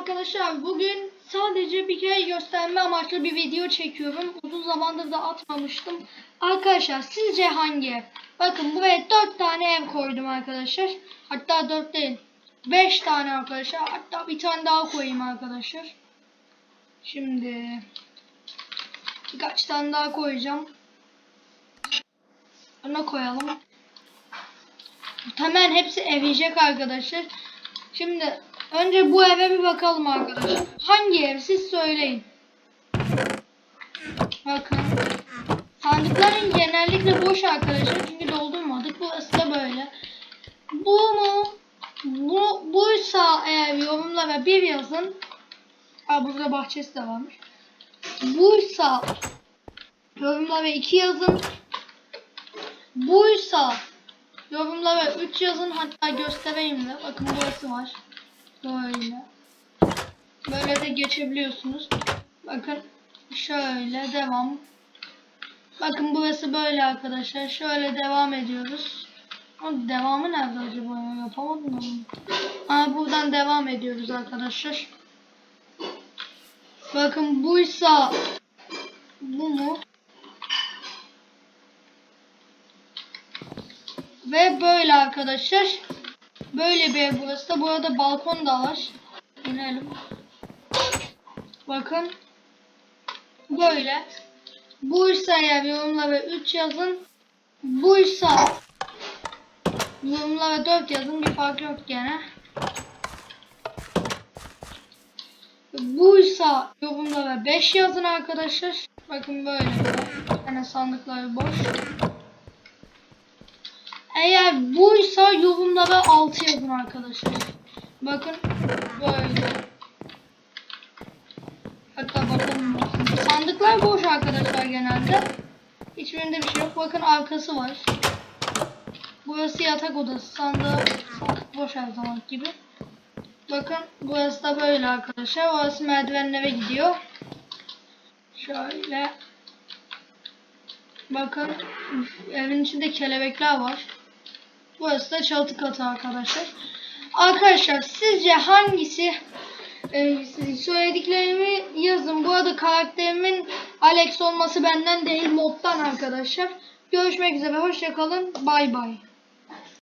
arkadaşlar. Bugün sadece bir kere gösterme amaçlı bir video çekiyorum. Uzun zamandır da atmamıştım. Arkadaşlar sizce hangi ev? Bakın buraya 4 tane ev koydum arkadaşlar. Hatta 4 değil. 5 tane arkadaşlar. Hatta bir tane daha koyayım arkadaşlar. Şimdi birkaç tane daha koyacağım. Ona koyalım. Hemen hepsi evecek arkadaşlar. Şimdi önce bu eve bir bakalım arkadaşlar. Hangi ev siz söyleyin. Bakın. Sandıkların genellikle boş arkadaşlar çünkü doldurmadık. Burası da böyle. Bu mu? Bu buysa eğer yorumlara bir yazın. Aa burada bahçesi de varmış. Buysa yorumlara iki yazın. Buysa yorumlara 3 yazın hatta göstereyim de. Bakın burası var. Böyle. Böyle de geçebiliyorsunuz. Bakın şöyle devam. Bakın burası böyle arkadaşlar. Şöyle devam ediyoruz. Ama devamı nerede acaba ya? Yapamadım onu. Aa, buradan devam ediyoruz arkadaşlar. Bakın buysa bu mu? Ve böyle arkadaşlar. Böyle bir ev burası da. Burada balkon da var. İnelim. Bakın. Böyle. Buysa eğer yorumlara 3 yazın. Buysa yorumlara 4 yazın. Bir fark yok gene. Buysa yorumlara 5 yazın arkadaşlar. Bakın böyle. Yani sandıkları boş. Eğer buysa yorumlara 6 yazın arkadaşlar. Bakın böyle. Hatta bakalım. Sandıklar boş arkadaşlar genelde. Hiçbirinde bir şey yok. Bakın arkası var. Burası yatak odası. Sandığı boş her zaman gibi. Bakın burası da böyle arkadaşlar. Orası merdivenlere gidiyor. Şöyle. Bakın evin içinde kelebekler var. Burası da çatı katı arkadaşlar. Arkadaşlar sizce hangisi e, söylediklerimi yazın. Bu arada karakterimin Alex olması benden değil moddan arkadaşlar. Görüşmek üzere. Hoşçakalın. Bay bay.